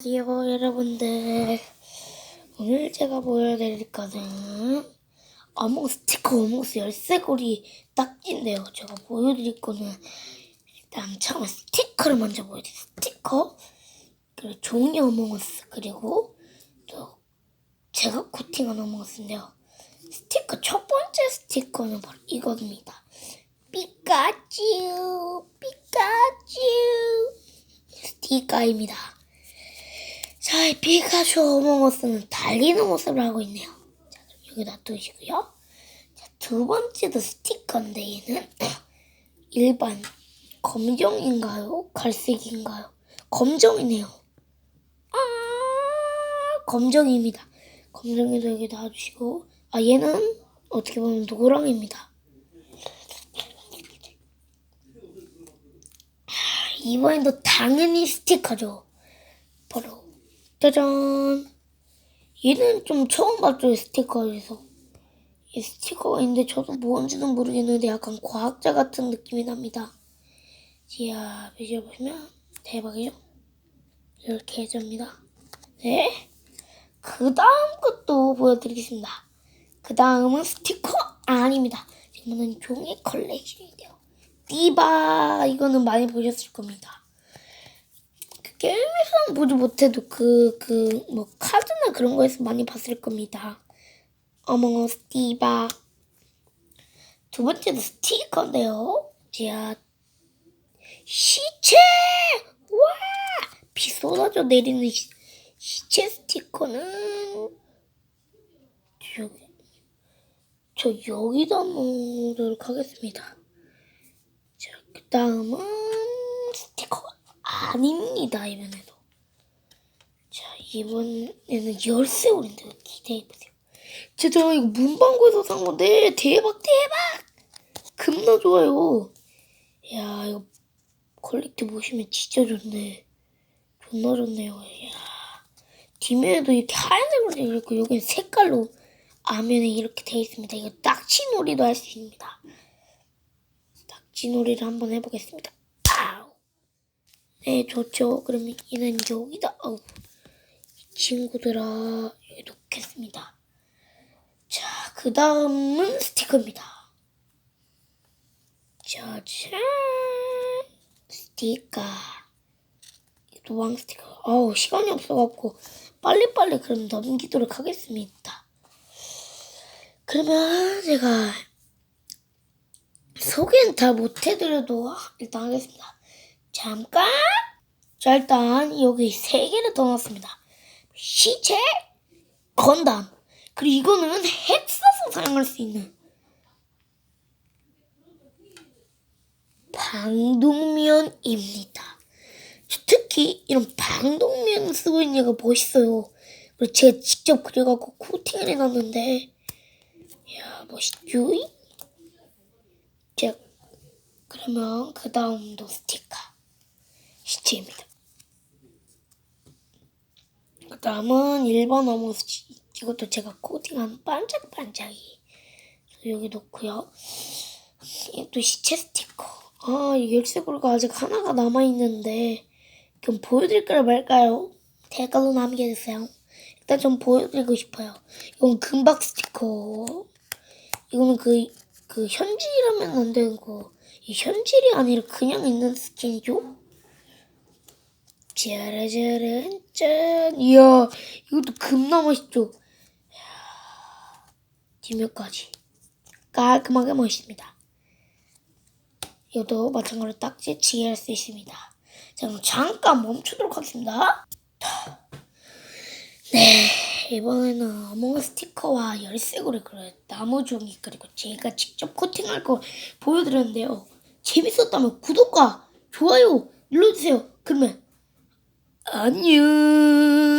안녕하세요 여러분들 오늘 제가 보여드릴 거는 어몽 스티커 어몽스 열쇠고리 딱지인데요. 제가 보여드릴 거는 일단 처음에 스티커를 먼저 보여드릴게요. 스티커 그리고 종이 어몽어스 그리고 또 제가 코팅한 어몽어스인데요. 스티커 첫 번째 스티커는 바로 이겁니다. 피카츄 피카츄! 스티커입니다 자, 이 피카츄 어몽어스는 달리는 모습을 하고 있네요. 자, 여기 놔두시고요. 자, 두 번째도 스티커인데 얘는 일반 검정인가요? 갈색인가요? 검정이네요. 아, 검정입니다. 검정이도 여기 놔두시고, 아, 얘는 어떻게 보면 노랑입니다. 아, 이번에도 당연히 스티커죠. 바로 짜잔. 얘는 좀 처음 봤죠, 이 스티커에서. 이 스티커가 있는데 저도 뭔지는 모르겠는데 약간 과학자 같은 느낌이 납니다. 이야, 비주얼 보시면 대박이죠? 이렇게 해줍니다. 네. 그 다음 것도 보여드리겠습니다. 그 다음은 스티커 아닙니다. 이거는 종이 컬렉션인데요. 띠바, 이거는 많이 보셨을 겁니다. 게임에서는 보지 못해도 그, 그, 뭐, 카드나 그런 거에서 많이 봤을 겁니다. 어몽어스 디바. 두 번째도 스티커인데요. 자, 시체! 와! 비 쏟아져 내리는 시, 시체 스티커는, 저기, 저 여기다 놓도록 하겠습니다. 자, 그 다음은 아닙니다, 이번에도. 자, 이번에는 열쇠올인데 기대해보세요. 진짜 저 이거 문방구에서 산 건데, 대박, 대박! 겁나 좋아요. 야, 이거 퀄리티 보시면 진짜 좋네. 존나 좋네요. 야 뒷면에도 이렇게 하얀색으로 되어 있고, 여기는 색깔로 앞면에 이렇게 되어 있습니다. 이거 딱지놀이도 할 수 있습니다. 딱지놀이를 한번 해보겠습니다. 네, 좋죠. 그러면 얘는 여기다, 어우, 이 친구들아, 놓겠습니다. 자, 그 다음은 스티커입니다. 짜잔! 스티커. 노왕 스티커. 어우, 시간이 없어갖고, 빨리빨리 그럼 넘기도록 하겠습니다. 그러면 제가 소개는 다 못해드려도 일단 하겠습니다. 잠깐! 자, 일단 여기 세 개를 더 넣었습니다. 시체, 건담, 그리고 이거는 핵 써서 사용할 수 있는 방독면입니다. 저 특히 이런 방독면 쓰고 있는 얘가 멋있어요. 그리고 제가 직접 그려갖고 코팅을 해놨는데, 이야, 멋있죠? 자, 그러면 그 다음도 스티커. 시체입니다. 그 다음은 1번 어머스 이것도 제가 코팅한 반짝반짝이 여기 놓고요. 또 시체 스티커. 아, 이 열쇠고리가 아직 하나가 남아있는데 그럼 보여드릴까요 말까요? 댓글로 남겨주세요. 일단 좀 보여드리고 싶어요. 이건 금박 스티커. 이거는 그, 그 현질하면 안 되는 거. 이 현질이 아니라 그냥 있는 스킨이죠? 짜라짜란 짠. 이야 이것도 겁나 멋있죠? 이야, 뒷면까지. 깔끔하게 멋있습니다. 이것도 마찬가지로 딱지치기 할 수 있습니다. 자 그럼 잠깐 멈추도록 하겠습니다. 네 이번에는 어몽 스티커와 열쇠고리 그리고 나무 종이 그리고 제가 직접 코팅할 거 보여드렸는데요. 재밌었다면 구독과 좋아요 눌러주세요. 그러면 안녕.